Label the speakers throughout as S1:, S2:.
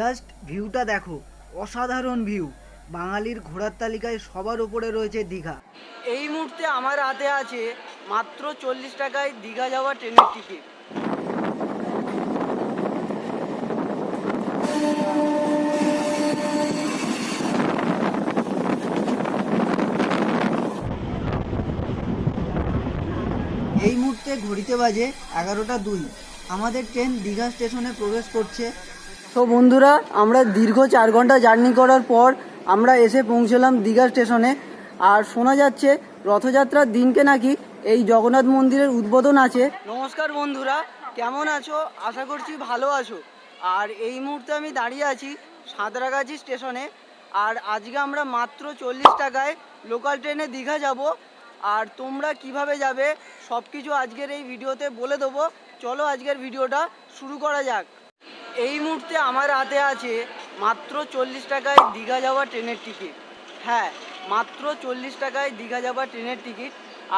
S1: Just ভিউটা দেখো অসাধারণ ভিউ। বাঙালির ঘোরার তালিকায় সবার উপরে রয়েছে দীঘা।
S2: এই মুহূর্তে আমার হাতে আছে মাত্র চল্লিশ টাকায় দীঘা যাওয়া ট্রেনের টিকিট।
S1: এই মুহূর্তে ঘড়িতে বাজে এগারোটা দুই। আমাদের ট্রেন দীঘা স্টেশনে প্রবেশ করছে।
S2: তো বন্ধুরা, আমরা দীর্ঘ চার ঘণ্টা জার্নি করার পর আমরা এসে পৌঁছলাম দীঘা স্টেশনে। আর শোনা যাচ্ছে, রথযাত্রার দিনকে নাকি এই জগন্নাথ মন্দিরের উদ্বোধন আছে। নমস্কার বন্ধুরা, কেমন আছো? আশা করছি ভালো আছো। আর এই মুহূর্তে আমি দাঁড়িয়ে আছি সাঁতরাগাছি স্টেশনে। আর আজকে আমরা মাত্র চল্লিশ টাকায় লোকাল ট্রেনে দীঘা যাব। আর তোমরা কীভাবে যাবে সব কিছু আজকের এই ভিডিওতে বলে দেবো। চলো আজকের ভিডিওটা শুরু করা যাক। এই মুহূর্তে আমার হাতে আছে মাত্র চল্লিশ টাকায় দীঘা যাওয়া ট্রেনের টিকিট। হ্যাঁ মাত্র চল্লিশ টাকায় দীঘা যাওয়া ট্রেনের টিকিট।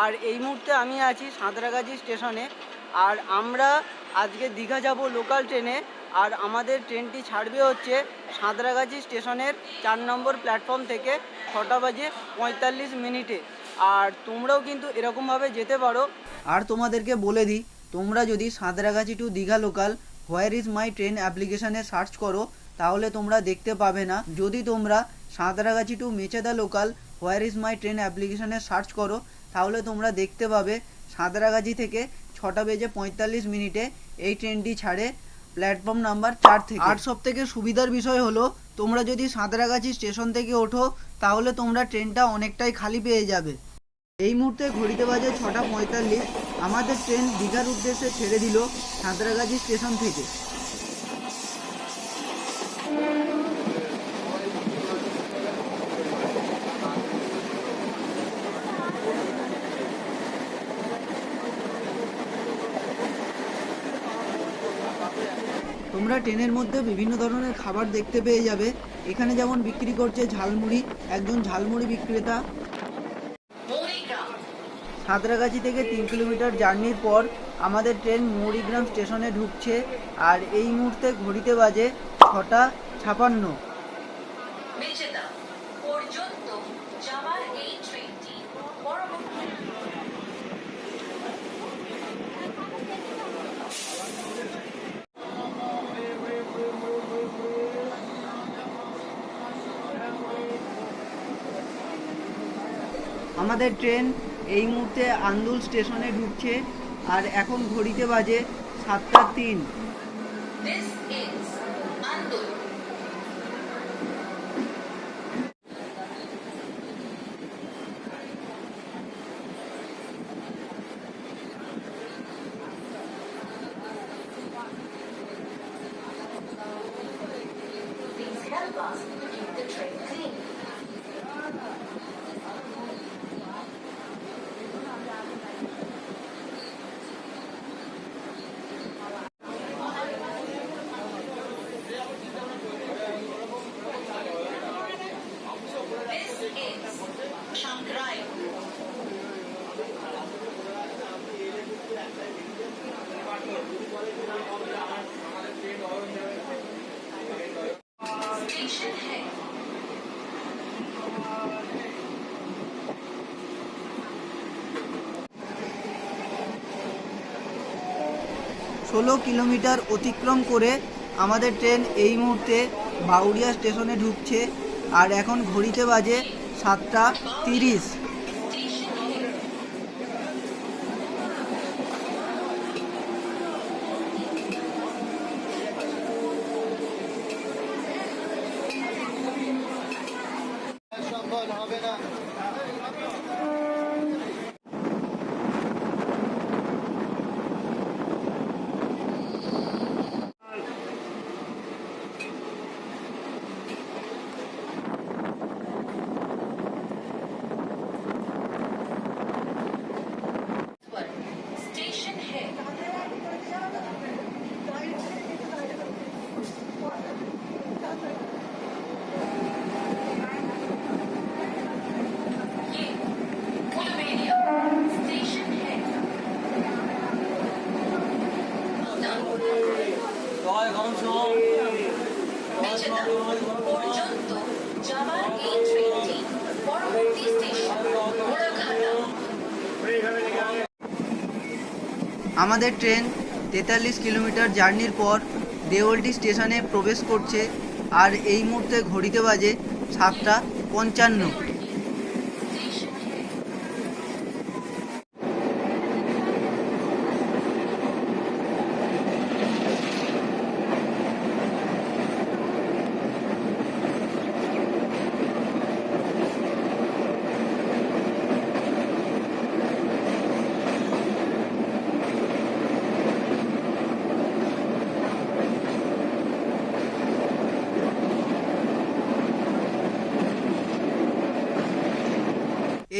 S2: আর এই মুহূর্তে আমি আছি সাঁতরাগাছি স্টেশনে। আর আমরা আজকে দীঘা যাব লোকাল ট্রেনে। আর আমাদের ট্রেনটি ছাড়বে হচ্ছে সাঁতরাগাছি স্টেশনের চার নম্বর প্ল্যাটফর্ম থেকে ছটা বাজে পঁয়তাল্লিশ মিনিটে। আর তোমরাও কিন্তু এরকমভাবে যেতে পারো।
S1: আর তোমাদেরকে বলে দিই, তোমরা যদি Santragachi to Digha local where is my train অ্যাপ্লিকেশানে সার্চ করো, তাহলে তোমরা দেখতে পাবে না। যদি তোমরা Santragachi to Mecheda local where is my train অ্যাপ্লিকেশানে সার্চ করো, তাহলে তোমরা দেখতে পাবে সাঁতরাগাছি থেকে ছটা বেজে পঁয়তাল্লিশ মিনিটে এই ট্রেনটি ছাড়ে প্ল্যাটফর্ম নাম্বার চার থেকে। আর সব থেকে সুবিধার বিষয় হলো, তোমরা যদি সাঁতরাগাছি স্টেশন থেকে ওঠো, তাহলে তোমরা ট্রেনটা অনেকটাই খালি পেয়ে যাবে। এই মুহূর্তে ঘড়িতে বাজে ছটা পঁয়তাল্লিশ। আমাদের ট্রেন দীঘার উদ্দেশ্যে ছেড়ে দিল সাঁতরাগাছি স্টেশন থেকে। তোমরা ট্রেনের মধ্যে বিভিন্ন ধরনের খাবার দেখতে পেয়ে যাবে। এখানে যেমন বিক্রি করছে ঝালমুড়ি, একজন ঝালমুড়ি বিক্রেতা। সাঁতরাগাছি থেকে তিন কিলোমিটার জার্নির পর আমাদের ট্রেন মৌরিগ্রাম স্টেশনে ঢুকছে আর এই মুহূর্তে ঘড়িতে বাজে ছটা ছাপান্ন। আমাদের ট্রেন এই মুহূর্তে আন্দুল স্টেশনে ঢুকছে আর এখন ঘড়িতে বাজে সাতটা তিন। ষোলো কিলোমিটার অতিক্রম করে আমাদের ট্রেন এই মুহূর্তে বাউরিয়া স্টেশনে ঢুকছে। আর এখন ঘড়িতে বাজে সাতটা তিরিশ। আমাদের ট্রেন তেতাল্লিশ কিলোমিটার জার্নির পর দেওলটি স্টেশনে প্রবেশ করছে আর এই মুহূর্তে ঘড়িতে বাজে সাতটা পঞ্চান্ন।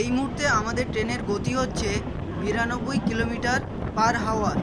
S1: এই মুহূর্তে আমাদের ট্রেনের গতি হচ্ছে বিরানব্বই কিলোমিটার পার হাওয়ার।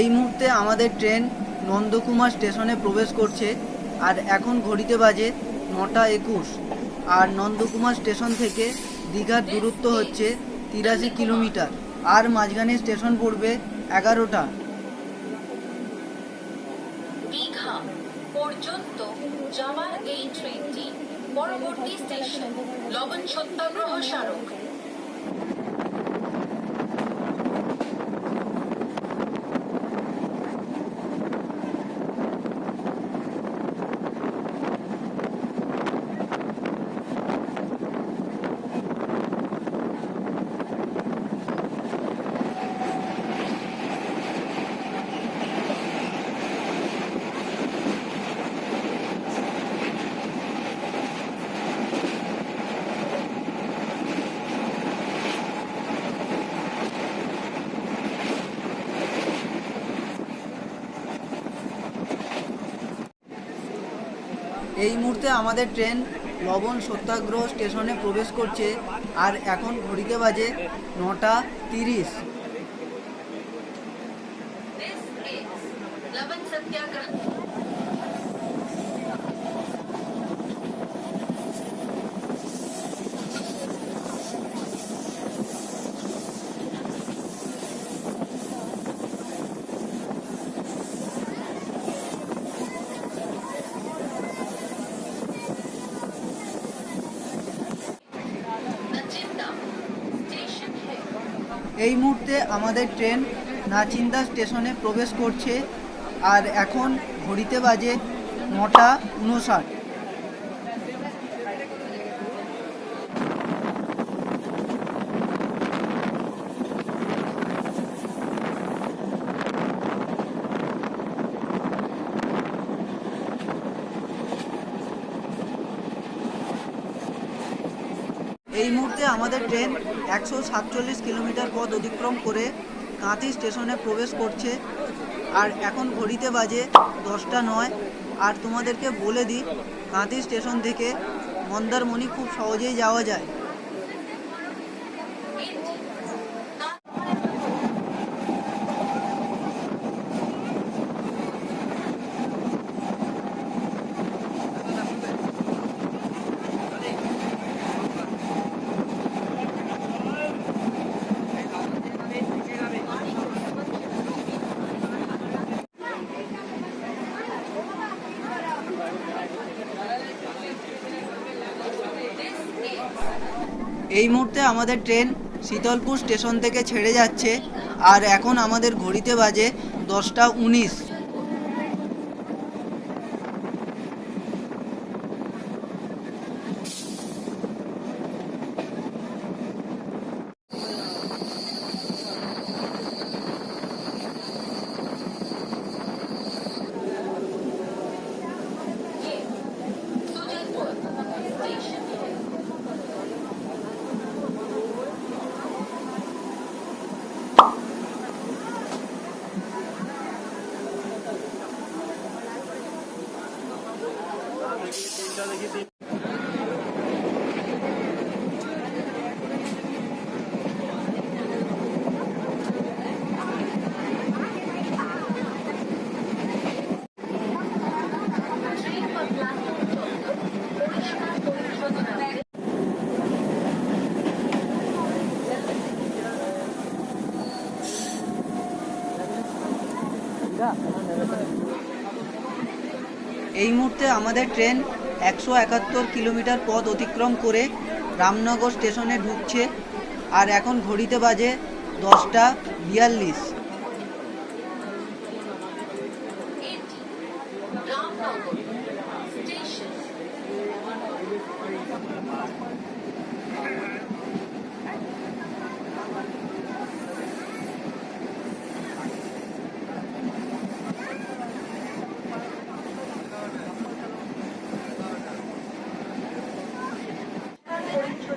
S1: এই মুহূর্তে আমাদের ট্রেন নন্দকুমার স্টেশনে প্রবেশ করছে আর এখন ঘড়িতে বাজে নটা একুশ। আর নন্দকুমার স্টেশন থেকে দীঘার দূরত্ব হচ্ছে তিরাশি কিলোমিটার। আর মাঝখানে স্টেশন পড়বে এগারোটা।
S3: দীঘা পর্যন্ত যাওয়ার এই ট্রেনটি পরবর্তী স্টেশন লবণ সত্যাগ্রহ স্মারক।
S1: এই মুহূর্তে আমাদের ট্রেন লবণ সত্যাগ্রহ স্টেশনে প্রবেশ করছে আর এখন ঘড়িতে বাজে নটা তিরিশ। এই মুহূর্তে আমাদের ট্রেন নাচিন্দা স্টেশনে প্রবেশ করছে আর এখন ঘড়িতে বাজে নটা উনষাট এই মুহূর্তে আমাদের ট্রেন একশো সাতচল্লিশ কিলোমিটার পথ অতিক্রম করে কাঁথি স্টেশনে প্রবেশ করছে। আর এখন ঘড়িতে বাজে দশটা নয়। আর তোমাদেরকে বলে দিই, কাঁথি স্টেশন থেকে মন্দারমণি খুব সহজেই যাওয়া যায়। এই মুহূর্তে আমাদের ট্রেন শীতলপুর স্টেশন থেকে ছেড়ে যাচ্ছে, আর এখন আমাদের ঘড়িতে বাজে দশটা উনিশ। মুহূর্তে আমাদের ট্রেন একশো একাত্তর কিলোমিটার পথ অতিক্রম করে রামনগর স্টেশনে ঢুকছে, আর এখন ঘড়িতে বাজে দশটা বিয়াল্লিশ। 43.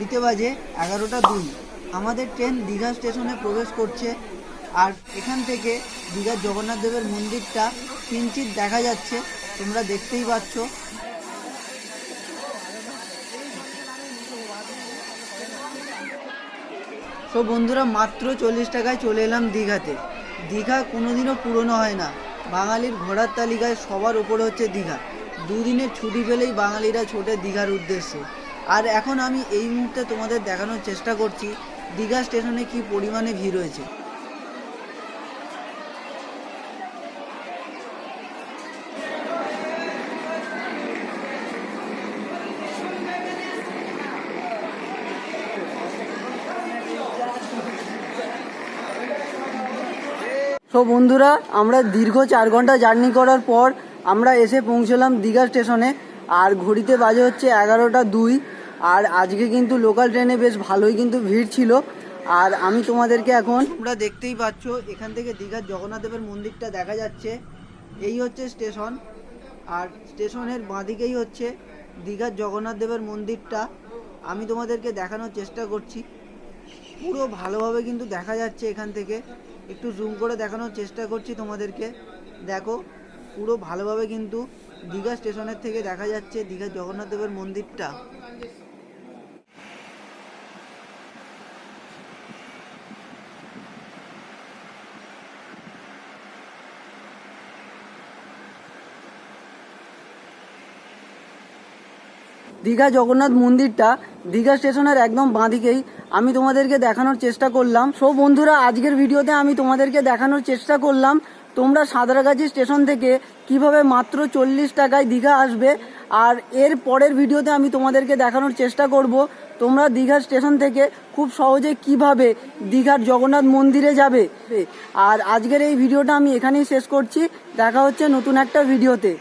S1: ঘড়িতে বাজে এগারোটা দুই। আমাদের ট্রেন দীঘা স্টেশনে প্রবেশ করছে আর এখান থেকে দীঘার জগন্নাথ দেবের মন্দিরটা কিঞ্চিত দেখা যাচ্ছে, তোমরা দেখতেই পাচ্ছ। সো বন্ধুরা, মাত্র চল্লিশ টাকায় চলে এলাম দীঘাতে। দীঘা কোনোদিনও পুরনো হয় না। বাঙালির ঘোড়ার তালিকায় সবার উপরে হচ্ছে দীঘা। দুদিনের ছুটি পেলেই বাঙালিরা ছোটে দীঘার উদ্দেশ্যে। আর এখন আমি এই মুহূর্তে তোমাদের দেখানোর চেষ্টা করছি, দীঘা স্টেশনে কি পরিমাণে ভিড় হয়েছে।
S2: সো বন্ধুরা, আমরা দীর্ঘ চার ঘণ্টা জার্নি করার পর আমরা এসে পৌঁছলাম দীঘা স্টেশনে, আর ঘড়িতে বাজে হচ্ছে এগারোটা দুই। আর আজকে কিন্তু লোকাল ট্রেনে বেশ ভালোই কিন্তু ভিড় ছিল। আর আমি তোমাদেরকে এখন
S1: তোমরা দেখতেই পাচ্ছ, এখান থেকে দীঘার জগন্নাথ দেবের মন্দিরটা দেখা যাচ্ছে। এই হচ্ছে স্টেশন আর স্টেশনের বাঁদিকেই হচ্ছে দীঘার জগন্নাথ দেবের মন্দিরটা। আমি তোমাদেরকে দেখানোর চেষ্টা করছি। পুরো ভালোভাবে কিন্তু দেখা যাচ্ছে এখান থেকে। একটু জুম করে দেখানোর চেষ্টা করছি তোমাদেরকে। দেখো, পুরো ভালোভাবে কিন্তু দীঘা স্টেশনের থেকে দেখা যাচ্ছে দীঘার জগন্নাথ দেবের মন্দিরটা।
S2: দীঘা জগন্নাথ মন্দিরটা দীঘা স্টেশনের একদম বাঁদিকেই। আমি তোমাদেরকে দেখানোর চেষ্টা করলাম। সো বন্ধুরা, আজকের ভিডিওতে আমি তোমাদেরকে দেখানোর চেষ্টা করলাম তোমরা সাঁতরাগাছি স্টেশন থেকে কীভাবে মাত্র চল্লিশ টাকায় দীঘা আসবে। আর এর পরের ভিডিওতে আমি তোমাদেরকে দেখানোর চেষ্টা করব তোমরা দীঘা স্টেশন থেকে খুব সহজে কীভাবে দীঘার জগন্নাথ মন্দিরে যাবে। আর আজকের এই ভিডিওটা আমি এখানেই শেষ করছি। দেখা হচ্ছে নতুন একটা ভিডিওতে।